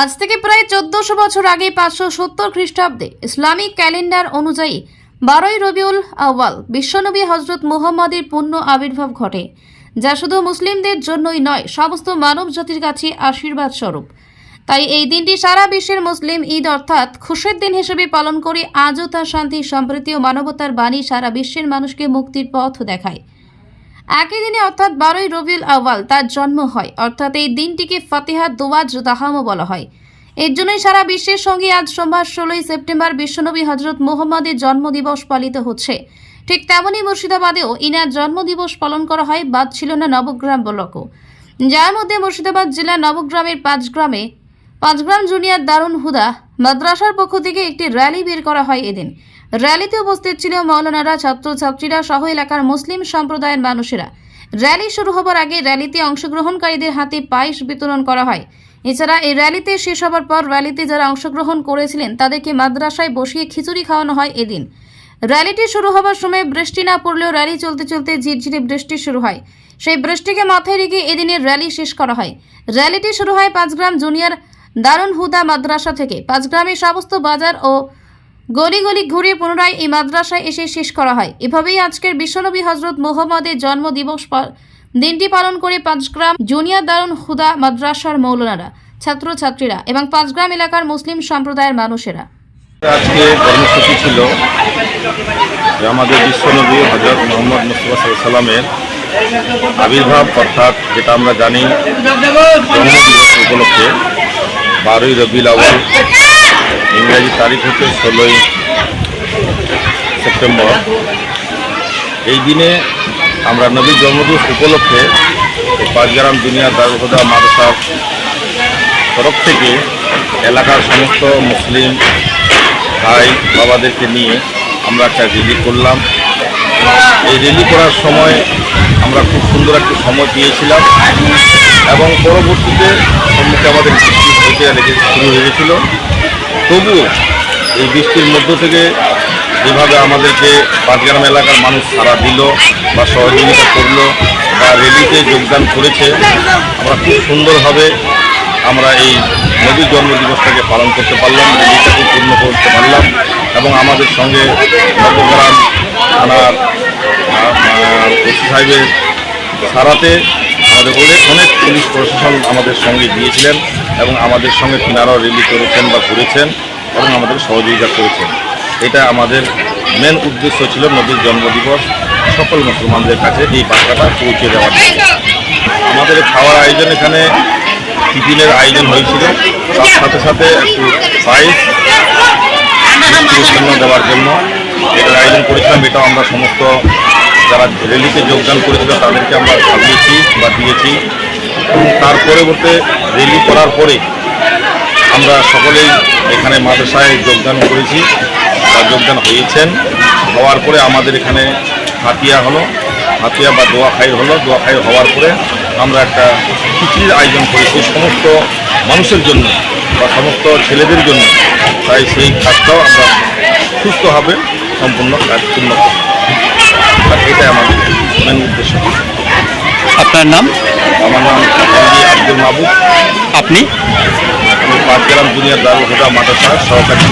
আজ থেকে প্রায় চোদ্দশো বছর আগে পাঁচশো সত্তর খ্রিস্টাব্দে ইসলামিক ক্যালেন্ডার অনুযায়ী বারোই রবিউল আউয়াল বিশ্বনবী হজরত মুহাম্মদের পূর্ণ আবির্ভাব ঘটে, যা শুধু মুসলিমদের জন্যই নয়, সমস্ত মানব জাতির কাছে আশীর্বাদ স্বরূপ তাই এই দিনটি সারা বিশ্বের মুসলিম ঈদ অর্থাৎ খুশির দিন হিসেবে পালন করে আজও তার শান্তি, সম্প্রীতি ও মানবতার বাণী সারা বিশ্বের মানুষকে মুক্তির পথ দেখায়। একই দিনে অর্থাৎ বারোই রবিউল আওয়াল তার জন্ম হয়। অর্থাৎ এই দিনটিকে ফাতিহা দোয়াজ দাহামও বলা হয়। এর জন্যই সারা বিশ্বের সঙ্গে আজ সোমবার ষোলোই সেপ্টেম্বর বিশ্বনবী হজরত মোহাম্মদের জন্মদিবস পালিত হচ্ছে। ঠিক তেমনই মুর্শিদাবাদেও ইনার জন্মদিবস পালন করা হয়, বাদ ছিল না নবগ্রাম ব্লকও যার মধ্যে মুর্শিদাবাদ জেলার নবগ্রামের পাঁচ গ্রামে পাঁচগ্রাম জুনিয়র দারুণ হুদা মাদ্রাসার পক্ষ থেকে একটি র্যালি বের করা হয় এদিন। র্যালিতে উপস্থিত ছিল মৌলানারা ছাত্রছাত্রীরা, সহ এলাকার মুসলিম সম্প্রদায়ের মানুষেরা। র্যালি শুরু হবার আগে র্যালিতে অংশগ্রহণকারীদের হাতে পায়েস বিতরণ করা হয়। এছাড়া এই র্যালিতে শেষ হবার পর র্যালিতে যারা অংশগ্রহণ করেছিলেন, তাদেরকে মাদ্রাসায় বসিয়ে খিচুড়ি খাওয়ানো হয় এদিন। র্যালিটি শুরু হবার সময় বৃষ্টি না পড়লেও র্যালি চলতে চলতে ঝিরঝিরে বৃষ্টি শুরু হয়। সেই বৃষ্টিকে মাথায় রেখে এদিনের র্যালি শেষ করা হয়। র্যালিটি শুরু হয় পাঁচগ্রাম জুনিয়র দারুণ হুদা মাদ্রাসা থেকে। পাঁচগ্রামের সমস্ত বাজার ও গলি গলি ঘুরে পুনরায় এই মাদ্রাসায় এসে শেষ করা হয়। এভাবেই আজকের বিশ্বনবী হজরত মোহাম্মদের জন্মদিবস দিনটি পালন করে পাঁচগ্রাম জুনিয়র দারুণ হুদা মাদ্রাসার মৌলানারা, ছাত্রছাত্রীরা এবং পাঁচগ্রাম এলাকার মুসলিম সম্প্রদায়ের মানুষেরা। আজকে কর্মসূচি ছিল আমাদের বিশ্বনবী হজরত মোহাম্মদ মুস্তফা সাল্লামের আবির্ভাব, অর্থাৎ যেটা আমরা জানি উপলক্ষে বারোই রবিউল ইংরাজি তারিখ হচ্ছে ষোলোই সেপ্টেম্বর। এই দিনে আমরা নবীর জন্মদিবস উপলক্ষে পাঁচগ্রাম দুনিয়া দারুহদা মাদ্রাসার তরফ থেকে এলাকার সমস্ত মুসলিম ভাই বাবাদেরকে নিয়ে আমরা একটা রেলি করলাম। এই রেলি করার সময় আমরা খুব সুন্দর একটা সময় পেয়েছিলাম এবং পরবর্তীতে হতে লেগে শুরু হয়ে গেছিল তবুও এই বৃষ্টির মধ্য থেকে যেভাবে আমাদেরকে পাঁচগ্রাম এলাকার মানুষ সারা দিল বা সহযোগিতা করল বা রেলিতে যোগদান করেছে, আমরা খুব সুন্দরভাবে আমরা এই নবীর জন্মদিবসটাকে পালন করতে পারলাম রেলিটাকে পূর্ণ করতে পারলাম এবং আমাদের সঙ্গে নবগ্রাম থানার ওসি সাহেবের সারাতে আমাদের অনেক অনেক পুলিশ প্রশাসন আমাদের সঙ্গে গিয়েছিলেন এবং আমাদের সঙ্গে তিনারাও রেলি করেছেন বা ঘুরেছেন এবং আমাদের সহযোগিতা করেছেন। এটা আমাদের মেন উদ্দেশ্য ছিল নবীর জন্মদিবস, সকল মুসলমানদের কাছে এই বার্তাটা পৌঁছে দেওয়ার। আমাদের খাওয়ার আয়োজন এখানে টিফিনের আয়োজন হয়েছিল। তার সাথে সাথে একটু পায়েস দেওয়ার জন্য এটার আয়োজন করেছিলাম। এটাও আমরা সমস্ত যারা র্যালিতে যোগদান করেছিল তাদেরকে আমরা খাইয়েছি বা দিয়েছি। তার পরবর্তী র্যালি করার পরে আমরা সকলেই এখানে মাদ্রাসায় যোগদান করেছি বা যোগদান হয়েছেন। হওয়ার পরে আমাদের এখানে হাতিয়া হলো, হাতিয়া বা দোয়া খাই হলো। দোয়া খাই হওয়ার পরে আমরা একটা খিচুড়ির আয়োজন করেছি সমস্ত মানুষের জন্য বা সমস্ত ছেলেদের জন্য। তাই সেই কাজটাও আমরা সুস্থভাবে সম্পূর্ণ কাজ পূর্ণ করি এটাই আমাদের মেন উদ্দেশ্য আপনার নাম আমার নাম এমডি আব্দুল মাহবুব আপনি আমি পাঁচগ্রাম জুনিয়র দারুল হুদা মাদ্রাসার সহকারী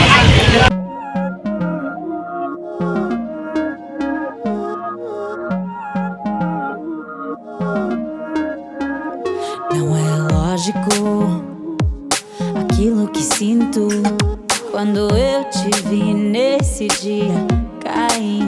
Não é lógico aquilo que sinto quando eu te vi nesse dia cair.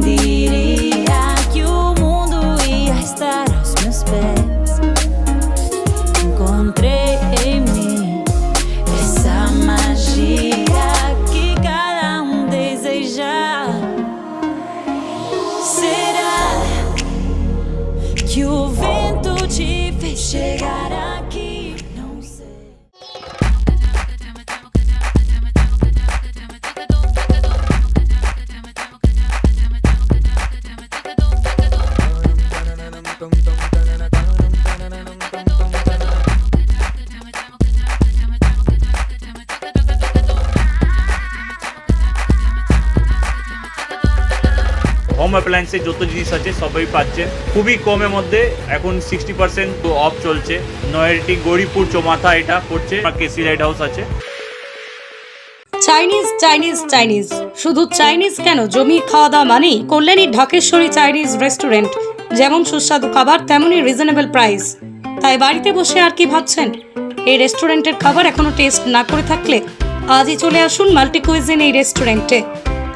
te fez home অ্যাপ্লায়েন্সের যত জিনিস আছে, সবই পাচ্ছেন। খুবই কমের মধ্যে এখন সিক্সটি পার্সেন্ট অফ চলছে। নয়ারটি গৌরীপুর চৌমাথা এটা পড়ছে কেসি লাইট হাউস আছে। Chinese Chinese Chinese. শুধু চাইনিজ কেন? জমি খাওয়া দাওয়া মানেই কল্যাণী ঢাকেশ্বরী চাইনিজ রেস্টুরেন্ট যেমন সুস্বাদু খাবার, তেমনই রিজনেবল প্রাইস তাই বাড়িতে বসে আর কি ভাবছেন? এই রেস্টুরেন্টের খাবার এখনও টেস্ট না করে থাকলে আজই চলে আসুন মাল্টি কুইজিন এই রেস্টুরেন্টে